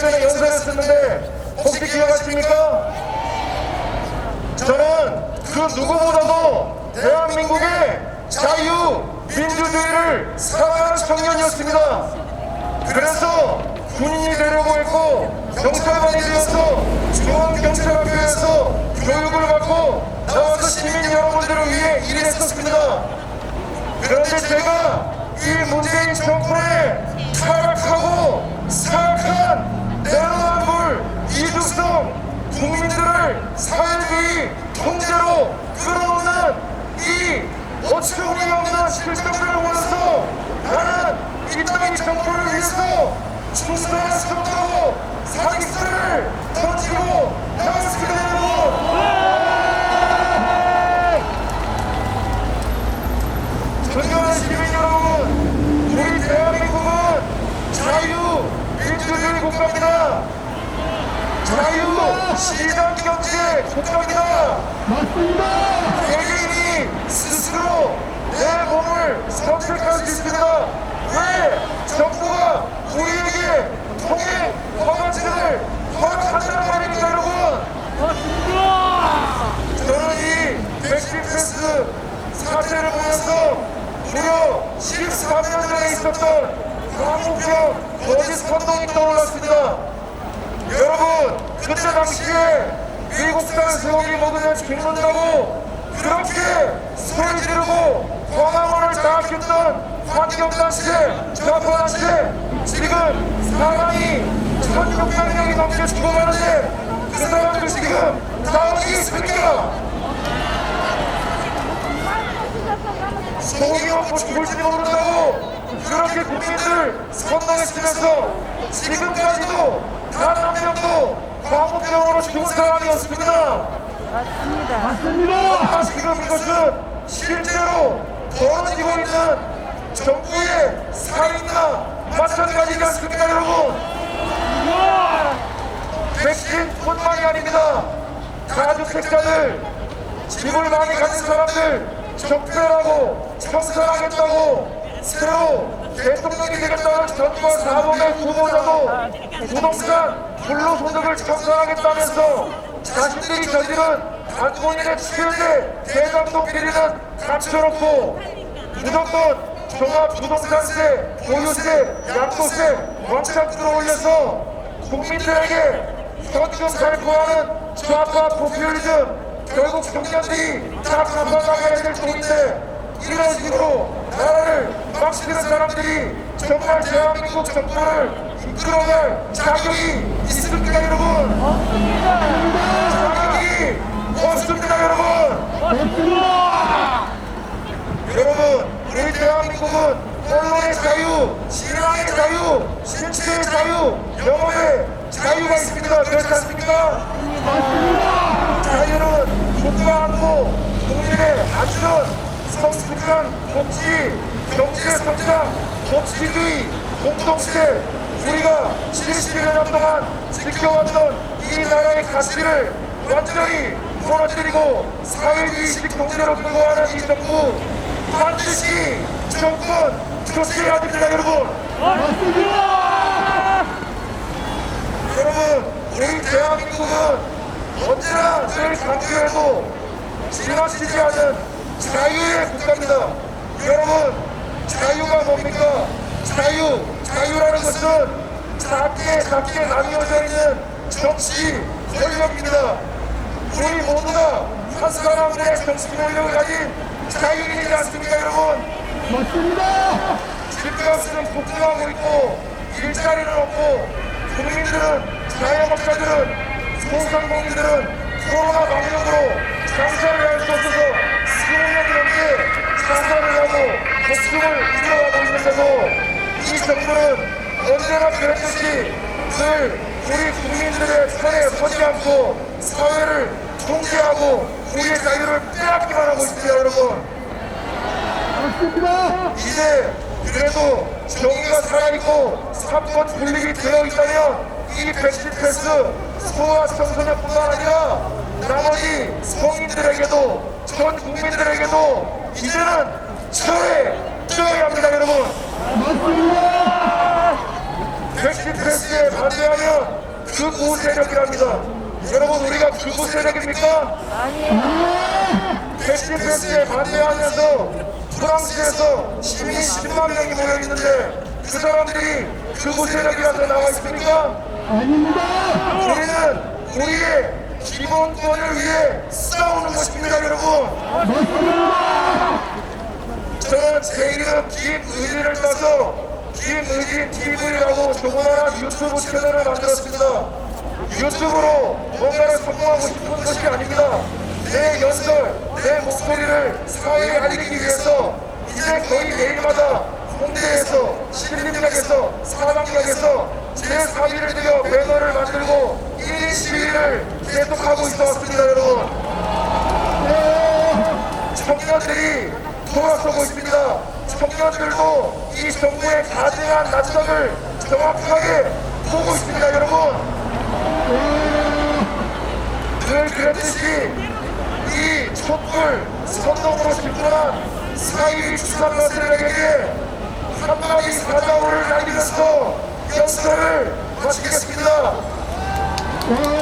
전에 연설을 했었는데 혹시 기억하십니까? 저는 그 누구보다도 대한민국의 자유, 민주주의를 사랑하는 청년이었습니다. 그래서 군인이 되려고 했고 경찰관이 되어서 중앙경찰학교에서 교육을 받고 나와서 시민 여러분들을 위해 일했었습니다. 그런데 제가 이 문재인 정권에 타락하고 사악한 내로남불 이중성 국민들을 사회주의 통제로 끌어오는 이 어처구니 없는 실정들을 보면서 나는 이 땅의 정부를 위해서 수 없다고 사기스를 던지고 나왔습니다 여러분 존경하는 시민 여러분, 우리 대한민국은 자유 민주주의 국가입니다. 자유 시장 경제 국가입니다. 맞습니다. 개개인이 스스로 내 몸을 선택할 수 있습니다. 왜 정부가 우리에게 통행 허가증을 허락한다는 말입니까, 여러분? 저는 이 백신 패스 사태를 보면서 무려 14년 전에 있었던 광우병 거짓 선동이 떠올랐습니다. 여러분, 그때 당시에 미국 산 소고기 먹으면 죽는다고 그렇게 소리 지르고 광화문을 장악했던 환경단체, 좌파단체 지금 사람이 1600명이 넘게 죽어가는데 그 사람들 지금 다 어디 있습니까? 먹고 죽을지도 모른다고 그렇게 국민들 선동했으면서 지금까지도 단 한 명도 광우병으로 죽은 사람이 없습니다. 맞습니다. 지금 이것은 실제로 벌어지고 있는 정부의 살인과 마찬가지지 않습니까 여러분? 백신뿐만이 아닙니다. 가족택자들, 집을 많이 가진 사람들, 적폐라고 청산하겠다고 새로 대통령이 되겠다는 전과 사범의 후보자도 부동산 불로소득을 청산하겠다면서 자신들이 저지른 한국인의 최대 대장동 비리는 감춰놓고 무조건 종합부동산세, 보유세, 양도세 왕창 끌어올려서 국민들에게 현금 살포하는 좌파 포퓰리즘 결국 청년들이 다 갚아나가야 될 돈인데 이런 식으로 나라를 망치는 사람들이 정말 대한민국 정부를 이끌어갈 자격이 있습니까 여러분? 자격이 없습니다 여러분 맞습니다. 여러분 우리 대한민국은 언론의 자유, 신앙의 자유, 신체의 자유, 영혼의 자유가 있습니다 그렇지 않습니까? 자유는 국가하고 국민의 안전, 성숙한 복지, 경제 성장, 법치주의, 공동체 우리가 70여 년 동안 지켜왔던 이 나라의 가치를 완전히 무너뜨리고 사회주의식 끌고 가는 이 정부 반드시 정권 교체해야 됩니다 여러분 맞습니다. 여러분 우리 대한민국은 언제나 늘 강조해도 지나치지 않은 자유의 국가입니다. 여러분 자유가 뭡니까? 자유 자유라는 것은 작게 작게 나뉘어져 있는 정치 권력입니다. 우리 모두가 한 사람들의 정치 권력을 가진 자유인이지 않습니까 여러분? 맞습니다. 집값은 폭등하고 있고 일자리는 없고 국민들은 자영업자들은 소상공인들은 코로나 방역으로 장사를 할 수 없어서 20년이 넘게 장사를 하고 목숨을 잃어가고 있는데도 이 정부는 언제나 그랬듯이 늘 우리 국민들의 편에 서지 않고 사회를 통제하고 우리의 자유를 빼앗기만 하고 있습니다 여러분 맞습니다. 이제 그래도 정의가 살아있고 사건 분립이 되어 있다면 이 백신 패스 소아 청소년뿐만 아니라 나머지 성인들에게도 전 국민들에게도 이제는 철회 되어야 합니다 여러분 맞습니다. 백신 패스에 반대하면 극우 세력이랍니다. 여러분 우리가 극우 세력입니까? 백신 패스에 반대하면서 프랑스에서 시민 10만 명이 모여 있는데 그 사람들이 극우 세력이라서 나와 있습니까? 아닙니다. 우리는 우리의 기본권을 위해 싸우는 것입니다, 여러분. 저는 제 이름 김의진을 따서 김의진 TV라고 조그마한 유튜브 채널을 만들었습니다. 유튜브로 뭔가를 성공하고 싶은 것이 아닙니다. 내 연설, 내 목소리를 사회에 알리기 위해서 이제 거의 매일마다 홍대에서, 신림역에서, 사당역에서 제 사비를 들여 배너를 만들고 1인 시위를 계속하고 있어 왔습니다, 여러분. 청년들이 돌아서고 있습니다. 청년들도 이 정부의 가증한 낯석을 정확하게 보고 있습니다, 여러분. 늘 그랬듯이 이 촛불 선동으로 집권한 수상과 세력에게 한마디 사자오를 날리면서 연설을 마치겠습니다. 와,